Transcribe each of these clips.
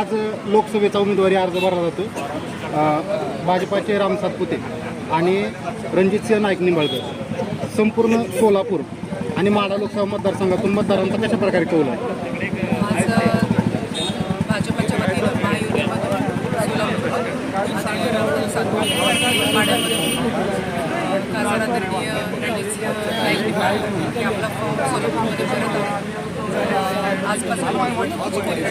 आज लोकसभेचा उमेदवारी अर्ज भरला जातो भाजपाचे राम सातपुते आणि रणजितसिंह नाईक निंबाळकर. संपूर्ण सोलापूर आणि माडा लोकसभा मतदारसंघातून मतदारांचा कशा प्रकारे कौल आहे? भाजपाच्या वतीनं महायुतीमधून सोलापूरमधून राहुल सातपुते पाड्यामध्ये खासदार आदरणीय रणजितसिंह नाईक आपला फॉर्म सोलापूरमध्ये भरत आजपासून निवडणुकीची खरी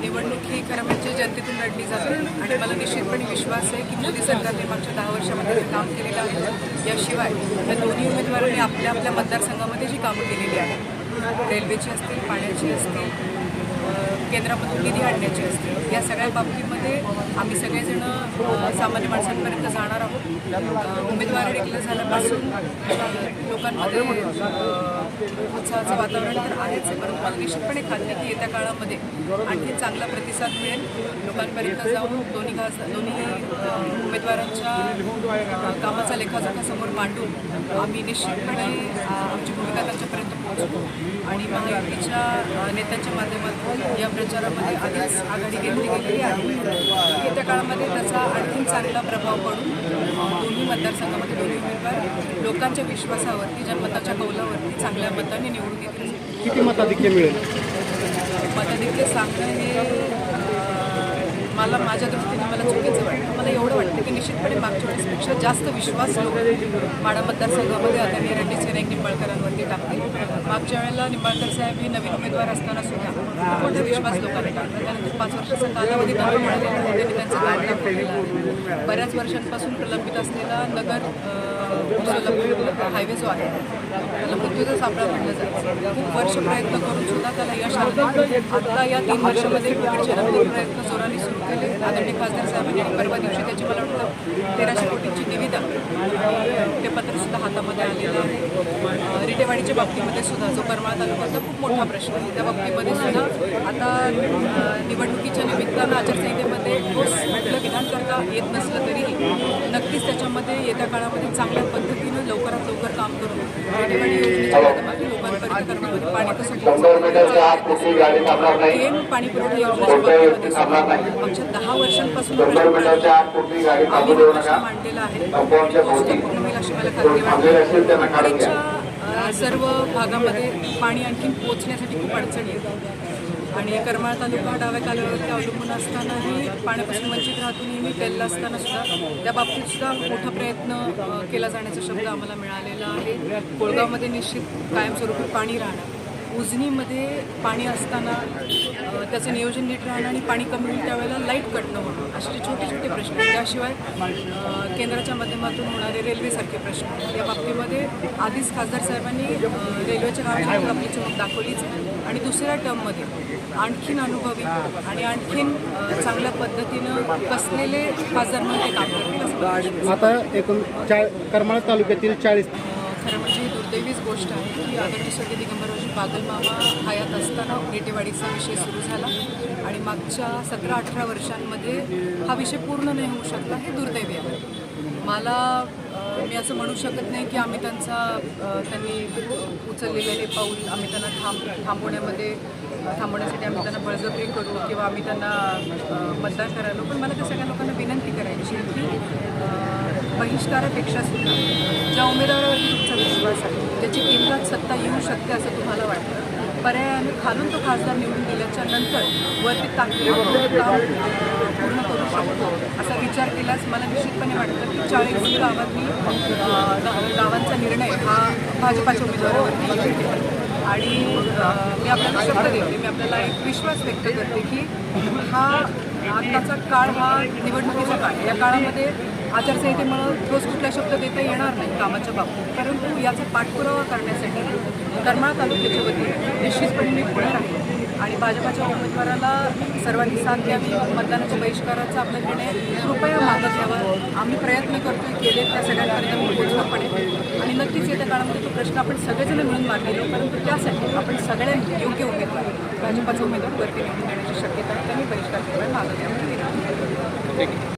निवडणूक ही खरं म्हणजे जनतेतून लढली जाते आणि मला निश्चितपणे विश्वास आहे की मोदी सरकारने मागच्या दहा वर्षामध्ये काम केलेलं आहे याशिवाय या दोन्ही उमेदवारांनी आपल्या आपल्या मतदारसंघामध्ये जी कामं केलेली आहेत रेल्वेची असतील पाण्याची असतील केंद्रामधून निधी आणण्याची असते. या सगळ्या बाबतीमध्ये आम्ही सगळेजण सामान्य माणसांपर्यंत जाणार आहोत. उमेदवार डिक्लेअर झाल्यापासून लोकांमध्ये उत्साहाचं वातावरण तर आहेच. आहे परंतु मला निश्चितपणे खात्री की येत्या काळामध्ये आणखी चांगला प्रतिसाद मिळेल. लोकांपर्यंत जाऊन दोन्ही खास दोन्ही उमेदवारांच्या कामाचा लेखाजोखा समोर मांडून आम्ही निश्चितपणे आमची भूमिका त्यांच्यापर्यंत पोहोचतो आणि महायुतीच्या नेत्यांच्या माध्यमातून या प्रचारामध्ये आधीच आघाडी घेतली गेलेली आहे. येत्या काळामध्ये त्याचा आणखी चांगला प्रभाव पडून दोन्ही मतदारसंघामध्ये दोन्ही उमेदवार लोकांच्या विश्वासावरती जनमताच्या कौलावरती चांगल्या मतांनी निवडून येतील. किती मताधिक्य मिळेल? मताधिक्य सांगणं हे मला माझ्या दृष्टीने मला चुकीचं वाटतं. मला एवढं वाटतं की निश्चितपणे मागच्या वेळेसपेक्षा जास्त विश्वास लोक माडा मतदारसंघामध्ये आदरणीय रणजित नाईक निंबाळकरांवरती टाकतील. मागच्या वेळेला निंबाळकर साहेब हे नवीन उमेदवार असताना सुद्धा मोठा विश्वास लोकांनी टाकला. त्यानंतर पाच वर्षाचा कालावधी त्यांना मिळालेला आहे त्यांनी त्यांचं काम दाखवलेलं आहे बऱ्याच वर्षांपासून प्रलंबित असलेला नगर सोलापूर हायवे जो आहे त्याला मृत्यूचा सापळा जातं खूप वर्ष प्रयत्न करून सुद्धा त्याला यश आलं आता या तीन वर्षामध्ये कोविडच्या नंतर प्रयत्न जोराने सुरू केले. आदरणीय खासदार साहेबांनी परवा दिवशी त्याची मला वाटतं तेराशे कोटींची निविदा ते पत्र सुद्धा हातामध्ये आलेलं आहे. रिटेवाडीच्या बाबतीमध्ये सुद्धा जो करमाळ तालुक्याचा खूप मोठा प्रश्न आहे त्या बाबतीमध्ये सुद्धा आता निवडणुकीच्या निमित्तानं आचारसंहितेमध्ये ठोस म्हटलं विधान करता येत नसलं तरीही नक्कीच त्याच्यामध्ये येत्या काळामध्ये चांगल्या लवकर काम करून रिटेवाडी योजनेच्या माध्यमातून लोकांपर्यंत करण्यामध्ये पाणी कसं पोहोचवलं केम पाणी पुरवठा योजनेच्या बाबतीमध्ये सुद्धा मागच्या दहा वर्षांपासून प्रश्न आम्ही हा प्रश्न मांडलेला आहे सर्व भागामध्ये पाणी आणखी पोचण्यासाठी खूप अडचणी येतात. आणि करमाळ तालुका डाव्या कालव्यावरती अवलंबून असतानाही पाण्यापासून वंचित राहतो नेहमी पेरला असताना सुद्धा त्या बाबतीत सुद्धा मोठा प्रयत्न केला जाण्याचा शब्द आम्हाला मिळालेला आहे. कोळगावमध्ये निश्चित कायमस्वरूपी पाणी राहणार. उजनीमध्ये पाणी असताना त्याचं नियोजन नीट राहणं आणि पाणी कमी होईल त्यावेळेला लाइट कट न होणं. असे जे छोटे छोटे प्रश्न त्याशिवाय केंद्राच्या माध्यमातून होणारे रेल्वेसारखे प्रश्न. या बाबतीमध्ये आधीच खासदार साहेबांनी रेल्वेच्या कामाची आपली चमक दाखवलीच आणि दुसऱ्या टर्ममध्ये आणखीन अनुभवी आणि आणखीन चांगल्या पद्धतीनं कसलेले खासदार म्हणून ते काम करतील आता एकूण चा करमाळा तालुक्यातील चाळीस खरं म्हणजे ही दुर्दैवीच गोष्ट आहे की आदरणीय स्वर्गीय दिगंबररावजी बागल मामा हयात असताना रेटेवाडीचा विषय सुरू झाला आणि मागच्या सतरा अठरा वर्षांमध्ये हा विषय पूर्ण नाही होऊ शकला हे दुर्दैवी आहे. मला मी असं म्हणू शकत नाही की आम्ही त्यांचा त्यांनी उचललेलं हे पाऊल आम्ही त्यांना थांब थांबवण्यामध्ये थांबवण्यासाठी आम्ही त्यांना बळजबरी करू किंवा आम्ही त्यांना मतदान करायलो पण मला त्या सगळ्या लोकांना विनंती करायची की बहिष्कारापेक्षा सुद्धा ज्या उमेदवारावरती तुमचा विश्वास आहे ज्याची केंद्रात सत्ता येऊ शकते असं तुम्हाला वाटतं पर्यायाने खालून तो खासदार निवडून दिल्याच्या नंतर वरती ताकदीनं पूर्ण करू शकतो असा विचार केल्यास मला निश्चितपणे वाटतं की चाळीस गावातली अ, गावांचा निर्णय हा भाजपाच्या उमेदवारावरती येईल. आणि मी आपल्याला शब्द देते मी आपल्याला एक विश्वास व्यक्त करते की हा आत्ताचा काळ हा निवडणुकीचा काळ या काळामध्ये आचारसंहितेमुळं ठोस कुठला शब्द देता येणार नाही कामाच्या बाबतीत. परंतु याचा पाठपुरावा करण्यासाठी करमाळ तालुक्याच्या वतीने निश्चितपणे मी पुढे राहील. आणि भाजपाच्या उमेदवाराला सर्वांनी साथ द्यावी. मतदानाच्या बहिष्काराचा आपला निर्णय कृपया मागत घ्यावा. आम्ही प्रयत्न करतोय केले त्या सगळ्यांपर्यंत मी पोहोचलं पडेल आणि नक्कीच येत्या काळामध्ये तो प्रश्न आपण सगळेजण मिळून मार्गी परंतु त्यासाठी आपण सगळ्यांनी योग्य उमेदवार भाजपाचा उमेदवार वरती निवडून देण्याची शक्यता त्यांनी बहिष्कार केला मागत घ्यावा.